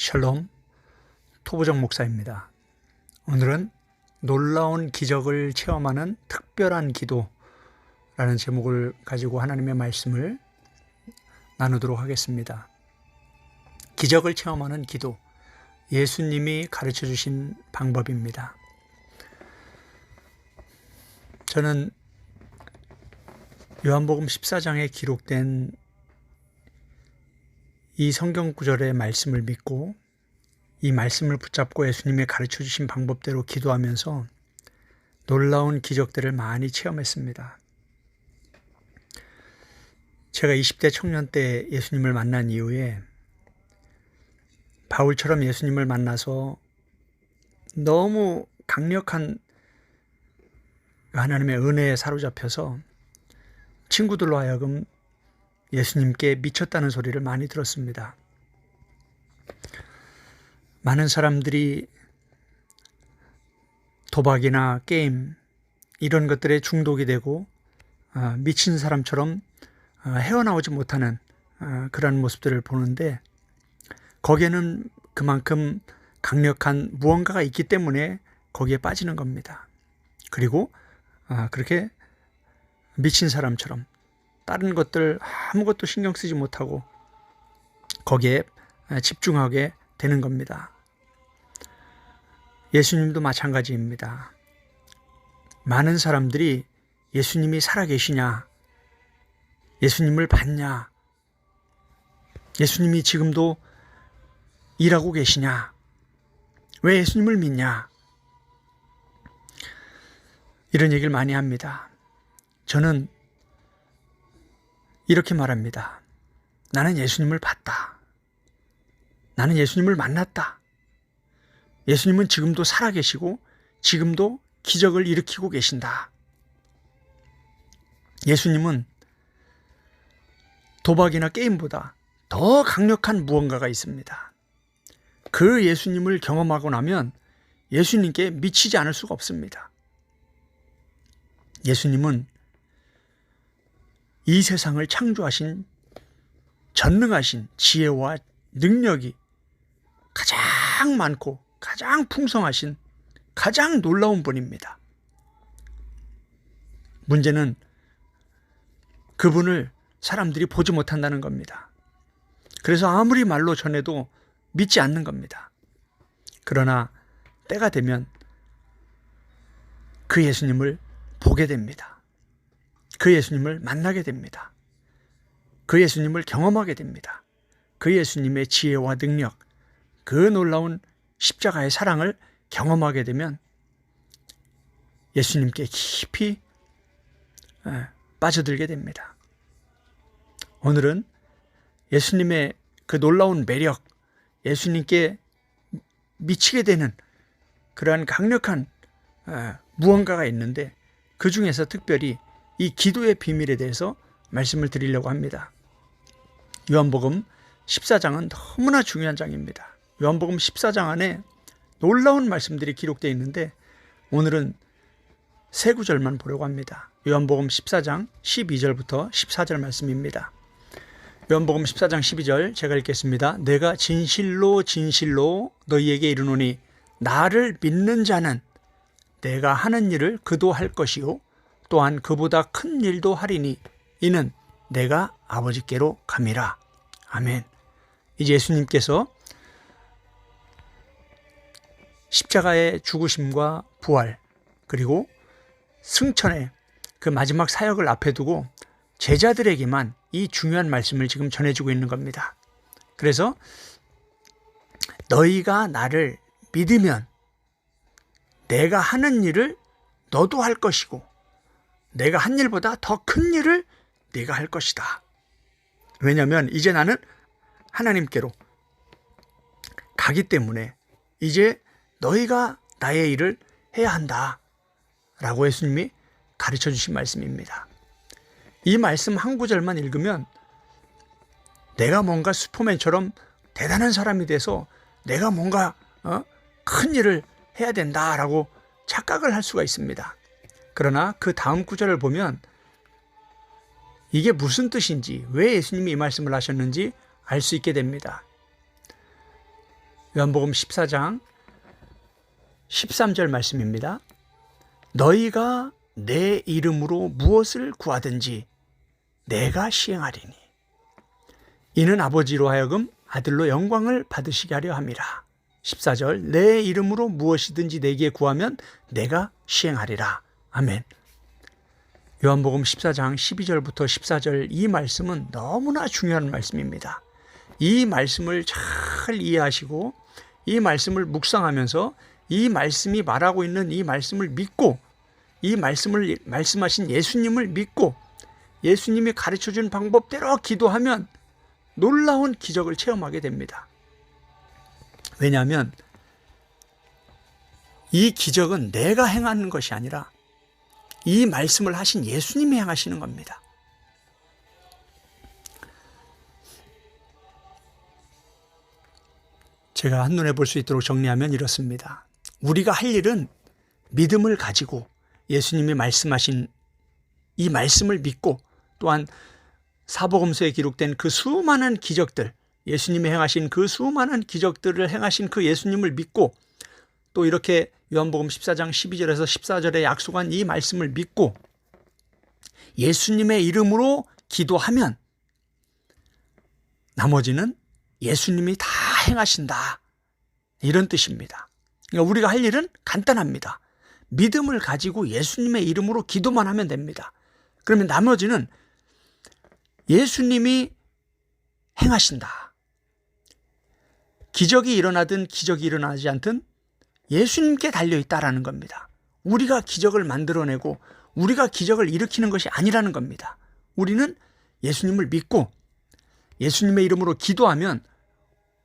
샬롬 토부정 목사입니다. 오늘은 놀라운 기적을 체험하는 특별한 기도라는 제목을 가지고 하나님의 말씀을 나누도록 하겠습니다. 기적을 체험하는 기도. 예수님이 가르쳐 주신 방법입니다. 저는 요한복음 14장에 기록된 이 성경 구절의 말씀을 믿고 이 말씀을 붙잡고 예수님의 가르쳐 주신 방법대로 기도하면서 놀라운 기적들을 많이 체험했습니다. 제가 20대 청년 때 예수님을 만난 이후에 바울처럼 예수님을 만나서 너무 강력한 하나님의 은혜에 사로잡혀서 친구들로 하여금 예수님께 미쳤다는 소리를 많이 들었습니다. 많은 사람들이 도박이나 게임 이런 것들에 중독이 되고 아, 미친 사람처럼 아, 헤어나오지 못하는 아, 그런 모습들을 보는데 거기에는 그만큼 강력한 무언가가 있기 때문에 거기에 빠지는 겁니다. 그리고 그렇게 미친 사람처럼 다른 것들 아무것도 신경 쓰지 못하고 거기에 집중하게 되는 겁니다. 예수님도 마찬가지입니다. 많은 사람들이 예수님이 살아계시냐, 예수님을 봤냐, 예수님이 지금도 일하고 계시냐, 왜 예수님을 믿냐, 이런 얘기를 많이 합니다. 저는 이렇게 말합니다. 나는 예수님을 봤다. 나는 예수님을 만났다. 예수님은 지금도 살아계시고 지금도 기적을 일으키고 계신다. 예수님은 도박이나 게임보다 더 강력한 무언가가 있습니다. 그 예수님을 경험하고 나면 예수님께 미치지 않을 수가 없습니다. 예수님은 이 세상을 창조하신 전능하신 지혜와 능력이 가장 많고 가장 풍성하신 가장 놀라운 분입니다. 문제는 그분을 사람들이 보지 못한다는 겁니다. 그래서 아무리 말로 전해도 믿지 않는 겁니다. 그러나 때가 되면 그 예수님을 보게 됩니다. 그 예수님을 만나게 됩니다. 그 예수님을 경험하게 됩니다. 그 예수님의 지혜와 능력, 그 놀라운 십자가의 사랑을 경험하게 되면 예수님께 깊이 빠져들게 됩니다. 오늘은 예수님의 그 놀라운 매력, 예수님께 미치게 되는 그러한 강력한 무언가가 있는데 그 중에서 특별히 이 기도의 비밀에 대해서 말씀을 드리려고 합니다. 요한복음 14장은 너무나 중요한 장입니다. 요한복음 14장 안에 놀라운 말씀들이 기록되어 있는데 오늘은 세 구절만 보려고 합니다. 요한복음 14장 12절부터 14절 말씀입니다. 요한복음 14장 12절 제가 읽겠습니다. 내가 진실로 진실로 너희에게 이르노니 나를 믿는 자는 내가 하는 일을 그도 할 것이요 또한 그보다 큰 일도 하리니 이는 내가 아버지께로 감이라. 아멘. 이제 예수님께서 십자가의 죽으심과 부활 그리고 승천의 그 마지막 사역을 앞에 두고 제자들에게만 이 중요한 말씀을 지금 전해주고 있는 겁니다. 그래서 너희가 나를 믿으면 내가 하는 일을 너도 할 것이고 내가 한 일보다 더 큰 일을 네가 할 것이다. 왜냐하면 이제 나는 하나님께로 가기 때문에 이제 너희가 나의 일을 해야 한다. 라고 예수님이 가르쳐 주신 말씀입니다. 이 말씀 한 구절만 읽으면 내가 뭔가 슈퍼맨처럼 대단한 사람이 돼서 내가 뭔가 어? 큰 일을 해야 된다라고 착각을 할 수가 있습니다. 그러나 그 다음 구절을 보면 이게 무슨 뜻인지, 왜 예수님이 이 말씀을 하셨는지 알 수 있게 됩니다. 요한복음 14장 13절 말씀입니다. 너희가 내 이름으로 무엇을 구하든지 내가 시행하리니 이는 아버지로 하여금 아들로 영광을 받으시게 하려 함이라. 14절 내 이름으로 무엇이든지 내게 구하면 내가 시행하리라. 아멘. 요한복음 14장 12절부터 14절 이 말씀은 너무나 중요한 말씀입니다. 이 말씀을 잘 이해하시고 이 말씀을 묵상하면서 이 말씀이 말하고 있는 이 말씀을 믿고 이 말씀을 말씀하신 예수님을 믿고 예수님이 가르쳐 준 방법대로 기도하면 놀라운 기적을 체험하게 됩니다. 왜냐하면 이 기적은 내가 행하는 것이 아니라 이 말씀을 하신 예수님이 행하시는 겁니다. 제가 한눈에 볼 수 있도록 정리하면 이렇습니다. 우리가 할 일은 믿음을 가지고 예수님이 말씀하신 이 말씀을 믿고 또한 사복음서에 기록된 그 수많은 기적들, 예수님이 행하신 그 수많은 기적들을 행하신 그 예수님을 믿고 또 이렇게 요한복음 14장 12절에서 14절에 약속한 이 말씀을 믿고 예수님의 이름으로 기도하면 나머지는 예수님이 다 행하신다. 이런 뜻입니다. 그러니까 우리가 할 일은 간단합니다. 믿음을 가지고 예수님의 이름으로 기도만 하면 됩니다. 그러면 나머지는 예수님이 행하신다. 기적이 일어나든 기적이 일어나지 않든 예수님께 달려 있다라는 겁니다. 우리가 기적을 만들어내고 우리가 기적을 일으키는 것이 아니라는 겁니다. 우리는 예수님을 믿고 예수님의 이름으로 기도하면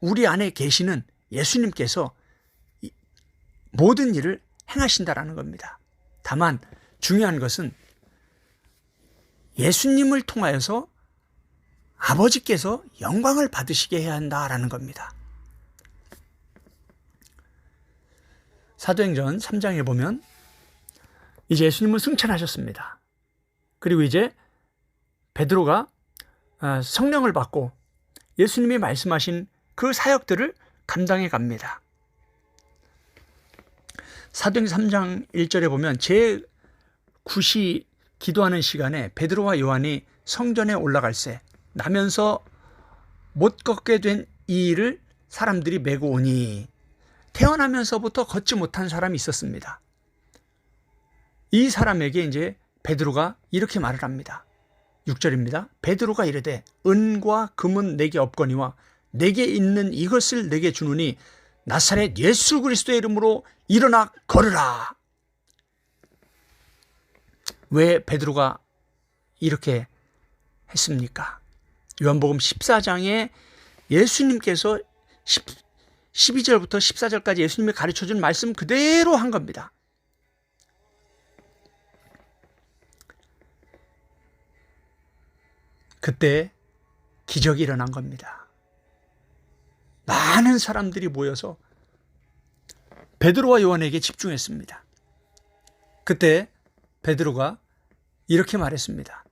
우리 안에 계시는 예수님께서 모든 일을 행하신다라는 겁니다. 다만 중요한 것은 예수님을 통하여서 아버지께서 영광을 받으시게 해야 한다라는 겁니다. 사도행전 3장에 보면 이제 예수님은 승천하셨습니다. 그리고 이제 베드로가 아, 성령을 받고 예수님이 말씀하신 그 사역들을 감당해 갑니다. 사도행전 3장 1절에 보면 제 9시 기도하는 시간에 베드로와 요한이 성전에 올라갈새 나면서 못 걷게 된 이 일을 사람들이 메고 오니 태어나면서부터 걷지 못한 사람이 있었습니다. 이 사람에게 이제 베드로가 이렇게 말을 합니다. 6절입니다. 베드로가 이르되 은과 금은 내게 없거니와 내게 있는 이것을 내게 주느니 나사렛 예수 그리스도의 이름으로 일어나 걸으라. 왜 베드로가 이렇게 했습니까? 요한복음 14장에 예수님께서 10, 12절부터 14절까지 예수님이 가르쳐 준 말씀 그대로 한 겁니다. 그때 기적이 일어난 겁니다. 많은 사람들이 모여서 베드로와 요한에게 집중했습니다. 그때 베드로가 이렇게 말했습니다.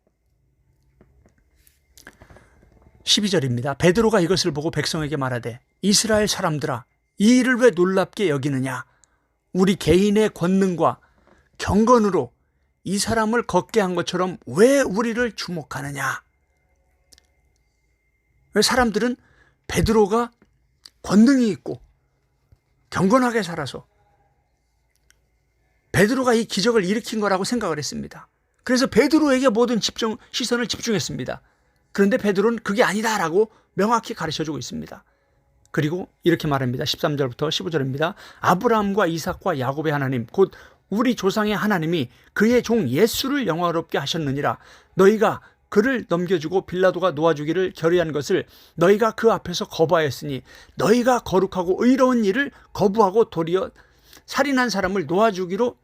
12절입니다. 베드로가 이것을 보고 백성에게 말하되 이스라엘 사람들아 이 일을 왜 놀랍게 여기느냐 우리 개인의 권능과 경건으로 이 사람을 걷게 한 것처럼 왜 우리를 주목하느냐 왜 사람들은 베드로가 권능이 있고 경건하게 살아서 베드로가 이 기적을 일으킨 거라고 생각을 했습니다. 그래서 베드로에게 모든 집중 시선을 집중했습니다. 그런데 베드로는 그게 아니다라고 명확히 가르쳐 주고 있습니다. 그리고 이렇게 말합니다. 13절부터 15절입니다. 아브라함과 이삭과 야곱의 하나님 곧 우리 조상의 하나님이 그의 종 예수를 영화롭게 하셨느니라. 너희가 그를 넘겨주고 빌라도가 놓아주기를 결의한 것을 너희가 그 앞에서 거부하였으니 너희가 거룩하고 의로운 일을 거부하고 도리어 살인한 사람을 놓아주기로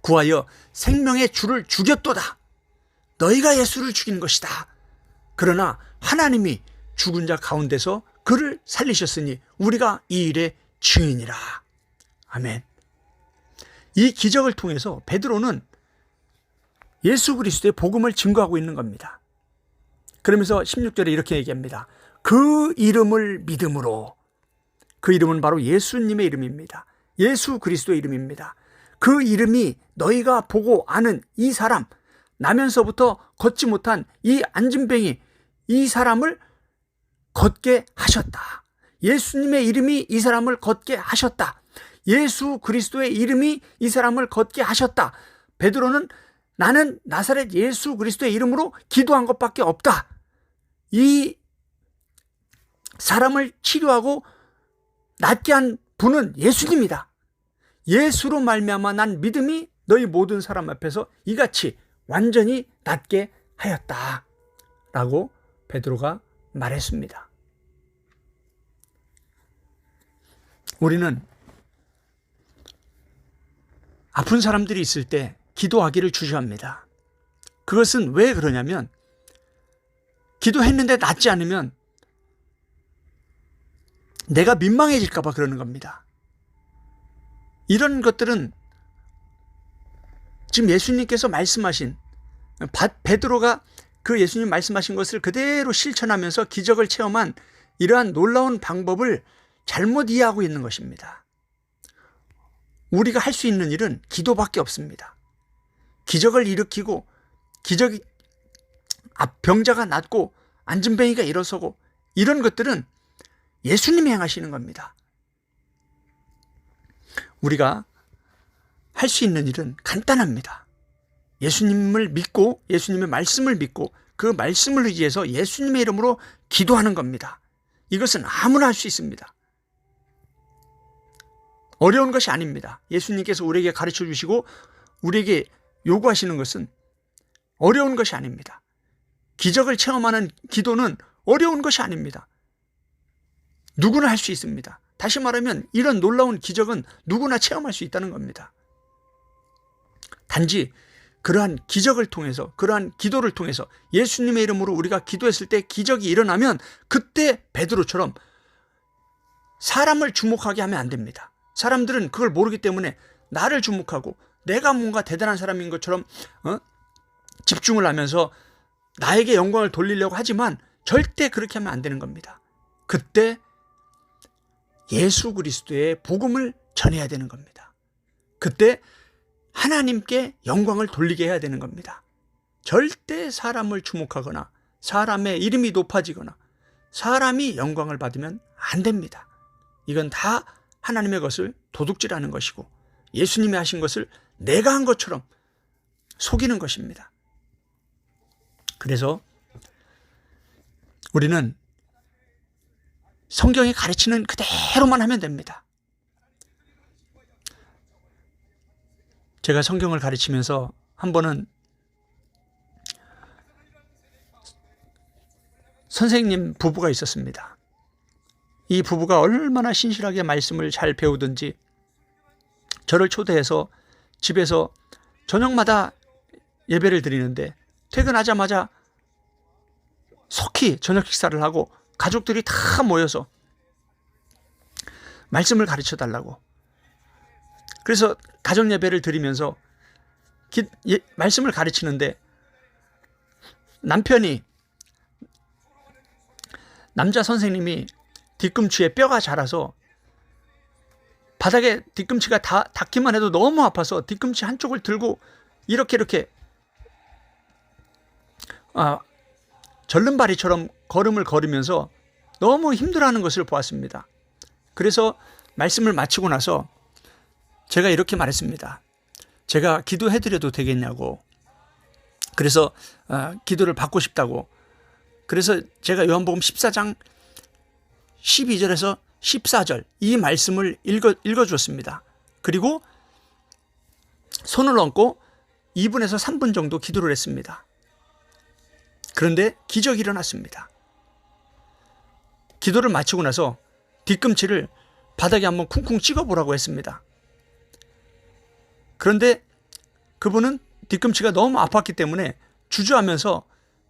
구하여 생명의 주를 죽였도다. 너희가 예수를 죽인 것이다. 그러나 하나님이 죽은 자 가운데서 그를 살리셨으니 우리가 이 일의 증인이라. 아멘. 이 기적을 통해서 베드로는 예수 그리스도의 복음을 증거하고 있는 겁니다. 그러면서 16절에 이렇게 얘기합니다. 그 이름을 믿음으로 그 이름은 바로 예수님의 이름입니다. 예수 그리스도의 이름입니다. 그 이름이 너희가 보고 아는 이 사람, 나면서부터 걷지 못한 이 안진뱅이, 이 사람을 걷게 하셨다. 예수님의 이름이 이 사람을 걷게 하셨다. 예수 그리스도의 이름이 이 사람을 걷게 하셨다. 베드로는 나는 나사렛 예수 그리스도의 이름으로 기도한 것밖에 없다. 이 사람을 치료하고 낫게 한 분은 예수님이다. 예수로 말미암아 난 믿음이 너희 모든 사람 앞에서 이같이 완전히 낫게 하였다. 라고 베드로가 말했습니다. 우리는 아픈 사람들이 있을 때 기도하기를 주저합니다. 그것은 왜 그러냐면 기도했는데 낫지 않으면 내가 민망해질까봐 그러는 겁니다. 이런 것들은 지금 예수님께서 말씀하신 베드로가 그 예수님 말씀하신 것을 그대로 실천하면서 기적을 체험한 이러한 놀라운 방법을 잘못 이해하고 있는 것입니다. 우리가 할 수 있는 일은 기도밖에 없습니다. 기적을 일으키고 기적이 병자가 낫고 안전뱅이가 일어서고 이런 것들은 예수님이 행하시는 겁니다. 우리가 할 수 있는 일은 간단합니다. 예수님을 믿고 예수님의 말씀을 믿고 그 말씀을 의지해서 예수님의 이름으로 기도하는 겁니다. 이것은 아무나 할 수 있습니다. 어려운 것이 아닙니다. 예수님께서 우리에게 가르쳐 주시고 우리에게 요구하시는 것은 어려운 것이 아닙니다. 기적을 체험하는 기도는 어려운 것이 아닙니다. 누구나 할 수 있습니다. 다시 말하면 이런 놀라운 기적은 누구나 체험할 수 있다는 겁니다. 단지 그러한 기적을 통해서 그러한 기도를 통해서 예수님의 이름으로 우리가 기도했을 때 기적이 일어나면 그때 베드로처럼 사람을 주목하게 하면 안 됩니다. 사람들은 그걸 모르기 때문에 나를 주목하고 내가 뭔가 대단한 사람인 것처럼 어? 집중을 하면서 나에게 영광을 돌리려고 하지만 절대 그렇게 하면 안 되는 겁니다. 그때 예수 그리스도의 복음을 전해야 되는 겁니다. 그때 하나님께 영광을 돌리게 해야 되는 겁니다. 절대 사람을 주목하거나 사람의 이름이 높아지거나 사람이 영광을 받으면 안 됩니다. 이건 다 하나님의 것을 도둑질하는 것이고 예수님이 하신 것을 내가 한 것처럼 속이는 것입니다. 그래서 우리는 성경이 가르치는 그대로만 하면 됩니다. 제가 성경을 가르치면서 한 번은 선생님 부부가 있었습니다. 이 부부가 얼마나 신실하게 말씀을 잘 배우든지 저를 초대해서 집에서 저녁마다 예배를 드리는데 퇴근하자마자 속히 저녁 식사를 하고 가족들이 다 모여서 말씀을 가르쳐 달라고. 그래서 가정 예배를 드리면서 기, 예, 말씀을 가르치는데 남편이 남자 선생님이 뒤꿈치에 뼈가 자라서 바닥에 뒤꿈치가 다 닿기만 해도 너무 아파서 뒤꿈치 한쪽을 들고 이렇게 이렇게 아, 절름발이처럼 걸음을 걸으면서 너무 힘들어하는 것을 보았습니다. 그래서 말씀을 마치고 나서 제가 이렇게 말했습니다. 제가 기도해드려도 되겠냐고. 그래서 어, 기도를 받고 싶다고. 그래서 제가 요한복음 14장 12절에서 14절 이 말씀을 읽어, 읽어주었습니다. 그리고 손을 얹고 2분에서 3분 정도 기도를 했습니다. 그런데 기적이 일어났습니다. 기도를 마치고 나서 뒤꿈치를 바닥에 한번 쿵쿵 찍어보라고 했습니다. 그런데 그분은 뒤꿈치가 너무 아팠기 때문에 주저하면서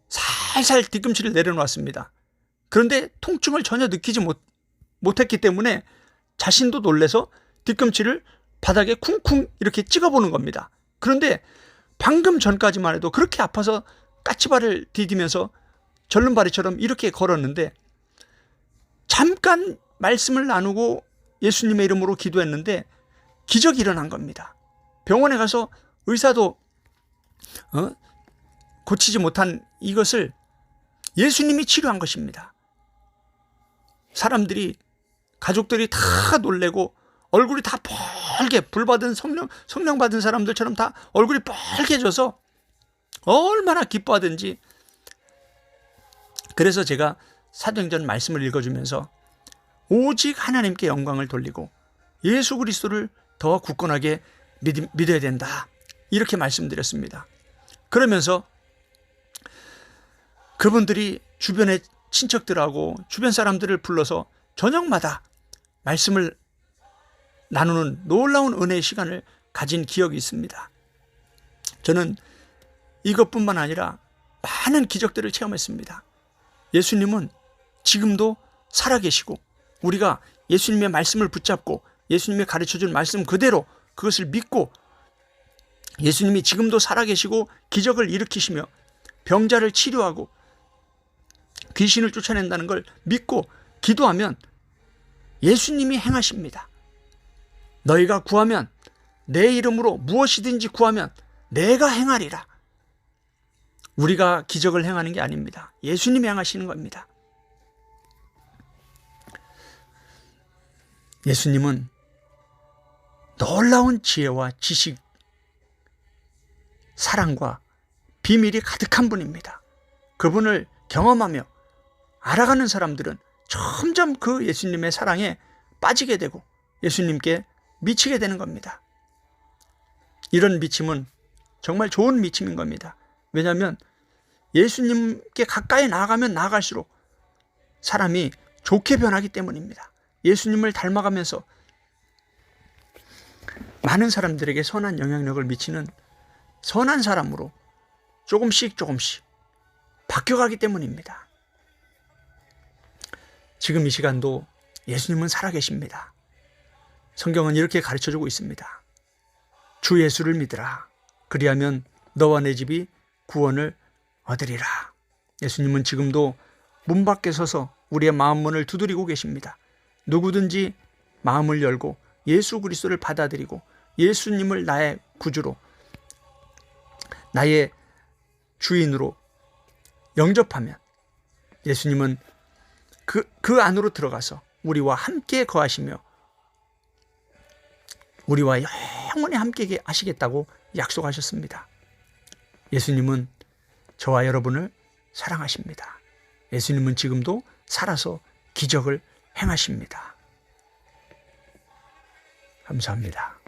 살살 뒤꿈치를 내려놓았습니다. 그런데 통증을 전혀 느끼지 못, 못했기 때문에 자신도 놀래서 뒤꿈치를 바닥에 쿵쿵 이렇게 찍어보는 겁니다. 그런데 방금 전까지만 해도 그렇게 아파서 까치발을 디디면서 절름발이처럼 이렇게 걸었는데 잠깐 말씀을 나누고 예수님의 이름으로 기도했는데 기적이 일어난 겁니다. 병원에 가서 의사도 어? 고치지 못한 이것을 예수님이 치료한 것입니다. 사람들이 가족들이 다 놀래고 얼굴이 다 뻘게 불 받은 성령 성령 받은 사람들처럼 다 얼굴이 뻘개져서 얼마나 기뻐하든지 그래서 제가 사도행전 말씀을 읽어주면서 오직 하나님께 영광을 돌리고 예수 그리스도를 더 굳건하게 믿, 믿 어야 된다 이렇게 말씀드렸습니다. 그러면서 그분들이 주변의 친척들하고 주변 사람들을 불러서 저녁마다 말씀을 나누는 놀라운 은혜의 시간을 가진 기억이 있습니다. 저는 이것뿐만 아니라 많은 기적들을 체험했습니다. 예수님은 지금도 살아계시고 우리가 예수님의 말씀을 붙잡고 예수님의 가르쳐 준 말씀 그대로 그것을 믿고 예수님이 지금도 살아계시고 기적을 일으키시며 병자를 치료하고 귀신을 쫓아낸다는 걸 믿고 기도하면 예수님이 행하십니다. 너희가 구하면 내 이름으로 무엇이든지 구하면 내가 행하리라. 우리가 기적을 행하는 게 아닙니다. 예수님이 행하시는 겁니다. 예수님은 놀라운 지혜와 지식, 사랑과 비밀이 가득한 분입니다. 그분을 경험하며 알아가는 사람들은 점점 그 예수님의 사랑에 빠지게 되고 예수님께 미치게 되는 겁니다. 이런 미침은 정말 좋은 미침인 겁니다. 왜냐하면 예수님께 가까이 나아가면 나아갈수록 사람이 좋게 변하기 때문입니다. 예수님을 닮아가면서 많은 사람들에게 선한 영향력을 미치는 선한 사람으로 조금씩 조금씩 바뀌어가기 때문입니다. 지금 이 시간도 예수님은 살아계십니다. 성경은 이렇게 가르쳐 주고 있습니다. 주 예수를 믿으라. 그리하면 너와 내 집이 구원을 얻으리라. 예수님은 지금도 문 밖에 서서 우리의 마음 문을 두드리고 계십니다. 누구든지 마음을 열고 예수 그리스도를 받아들이고 예수님을 나의 구주로 나의 주인으로 영접하면 예수님은 그, 그 안으로 들어가서 우리와 함께 거하시며 우리와 영원히 함께 하시겠다고 약속하셨습니다. 예수님은 저와 여러분을 사랑하십니다. 예수님은 지금도 살아서 기적을 행하십니다. 감사합니다.